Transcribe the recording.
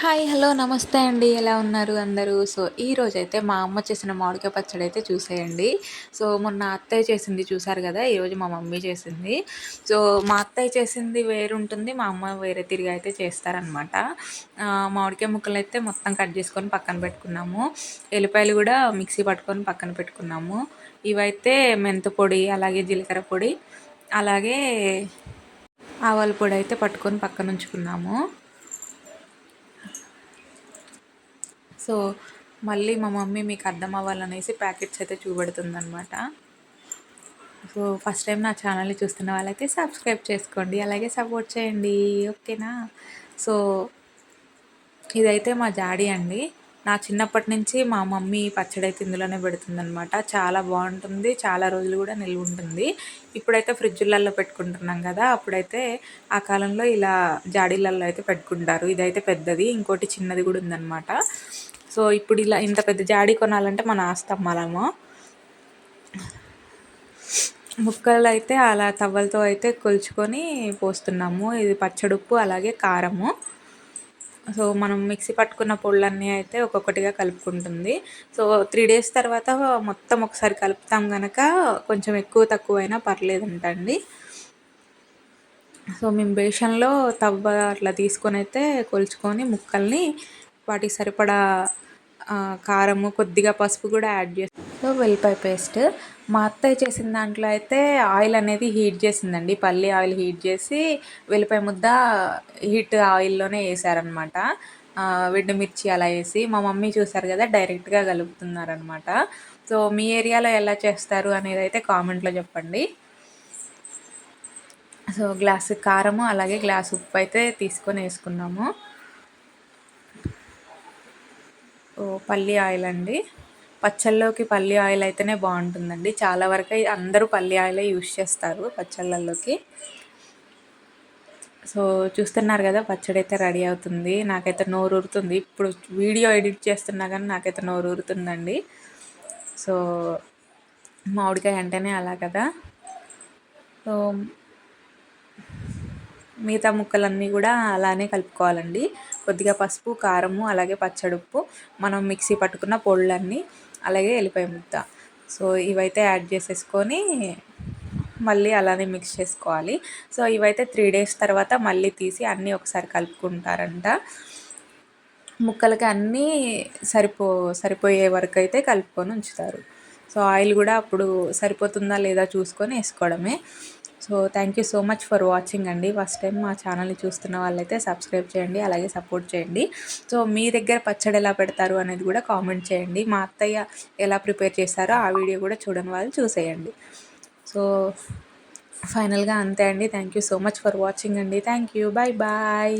Hi hello నమస్తే అండి. ఎలా ఉన్నారు అందరూ? సో ఈ రోజైతే మా అమ్మ చేసిన మామిడికాయ పచ్చడి అయితే చూసేయండి. సో మొన్న అత్తయ్య చేసింది చూసారు కదా ఈరోజు మా మమ్మీ చేసింది. సో మా అత్తయ్య చేసింది వేరు ఉంటుంది మా అమ్మ వేరే తిరిగి అయితే చేస్తారనమాట మామిడికాయ ముక్కలు అయితే మొత్తం కట్ చేసుకొని పక్కన పెట్టుకున్నాము. ఎల్లిపాయలు కూడా మిక్సీ పట్టుకొని పక్కన పెట్టుకున్నాము. ఇవైతే మెంత పొడి అలాగే జీలకర్ర పొడి అలాగే ఆవాల పొడి అయితే పట్టుకొని పక్కన ఉంచుకున్నాము. సో మళ్ళీ మా మమ్మీ మీకు అర్థం అవ్వాలనేసి ప్యాకెట్స్ అయితే చూపెడుతుందనమాట సో ఫస్ట్ టైం నా ఛానల్ని చూస్తున్న వాళ్ళైతే సబ్స్క్రైబ్ చేసుకోండి అలాగే సపోర్ట్ చేయండి ఓకేనా? సో ఇదైతే మా జాడీ అండి. నా చిన్నప్పటి నుంచి మా మమ్మీ పచ్చడి అయితే ఇందులోనే పెడుతుందనమాట చాలా బాగుంటుంది చాలా రోజులు కూడా నిల్వ ఉంటుంది. ఇప్పుడైతే ఫ్రిడ్జ్లలో పెట్టుకుంటున్నాం కదా అప్పుడైతే ఆ కాలంలో ఇలా జాడీలలో అయితే పెట్టుకుంటారు. ఇదైతే పెద్దది ఇంకోటి చిన్నది కూడా ఉందన్నమాట. సో ఇప్పుడు ఇలా ఇంత పెద్ద జాడి కొనాలంటే మన ఆస్తమ్మలము ముక్కలు అయితే అలా తవ్వలతో అయితే కొలుచుకొని పోస్తున్నాము. ఇది పచ్చడుప్పు అలాగే కారము. సో మనం మిక్సీ పట్టుకున్న పొళ్ళన్నీ అయితే ఒక్కొక్కటిగా కలుపుకుంటుంది. సో త్రీ డేస్ తర్వాత మొత్తం ఒకసారి కలుపుతాం కనుక కొంచెం ఎక్కువ తక్కువ అయినా పర్లేదంటండి. సో మేము బేషన్లో తవ్వ అట్లా తీసుకొని అయితే కొలుచుకొని ముక్కల్ని వాటికి సరిపడా కారము కొద్దిగా పసుపు కూడా యాడ్ చేస్తాను వెల్లిపాయ పేస్ట్. మా అత్తయ్య చేసిన దాంట్లో అయితే ఆయిల్ అనేది హీట్ చేసిందండి. పల్లి ఆయిల్ హీట్ చేసి వెల్లిపాయ ముద్ద హీట్ ఆయిల్లోనే వేసారనమాట మిర్చి అలా వేసి మా మమ్మీ చూసారు కదా డైరెక్ట్గా కలుపుతున్నారనమాట సో మీ ఏరియాలో ఎలా చేస్తారు అనేది అయితే కామెంట్లో చెప్పండి. సో గ్లాసు కారము అలాగే గ్లాస్ ఉప్పు అయితే తీసుకొని వేసుకున్నాము. పల్లి ఆయిల్ అండి. పచ్చళ్ళలోకి పల్లి ఆయిల్ అయితేనే బాగుంటుందండి. చాలా వరకు అందరూ పల్లి ఆయిలే యూస్ చేస్తారు పచ్చళ్ళల్లోకి. సో చూస్తున్నారు కదా పచ్చడి అయితే రెడీ అవుతుంది. నాకైతే నోరు ఊరుతుంది. ఇప్పుడు వీడియో ఎడిట్ చేస్తున్నా కానీ నాకైతే నోరు ఊరుతుందండి. సో మామిడికాయ అంటేనే అలా కదా. సో మిగతా ముక్కలన్నీ కూడా అలానే కలుపుకోవాలండి. కొద్దిగా పసుపు కారము అలాగే పచ్చడుప్పు మనం మిక్సీ పట్టుకున్న పొళ్ళన్నీ అలాగే వెళ్ళిపోయి ముద్ద. సో ఇవైతే యాడ్ చేసేసుకొని మళ్ళీ అలానే మిక్స్ చేసుకోవాలి. సో ఇవైతే త్రీ డేస్ తర్వాత మళ్ళీ తీసి అన్నీ ఒకసారి కలుపుకుంటారంట. ముక్కలకి అన్నీ సరిపో సరిపోయే వరకు అయితే కలుపుకొని ఉంచుతారు. సో ఆయిల్ కూడా అప్పుడు సరిపోతుందా లేదా చూసుకొని వేసుకోవడమే. So thank you so much for watching అండి. ఫస్ట్ టైం మా ఛానల్ని చూస్తున్న వాళ్ళైతే సబ్స్క్రైబ్ చేయండి అలాగే సపోర్ట్ చేయండి. సో మీ దగ్గర పచ్చడి ఎలా పెడతారు అనేది కూడా కామెంట్ చేయండి. మా అత్తయ్య ఎలా ప్రిపేర్ చేస్తారో ఆ వీడియో కూడా చూడని వాళ్ళు చూసేయండి. సో ఫైనల్గా అంతే అండి. Thank you so much for watching అండి. Thank you bye bye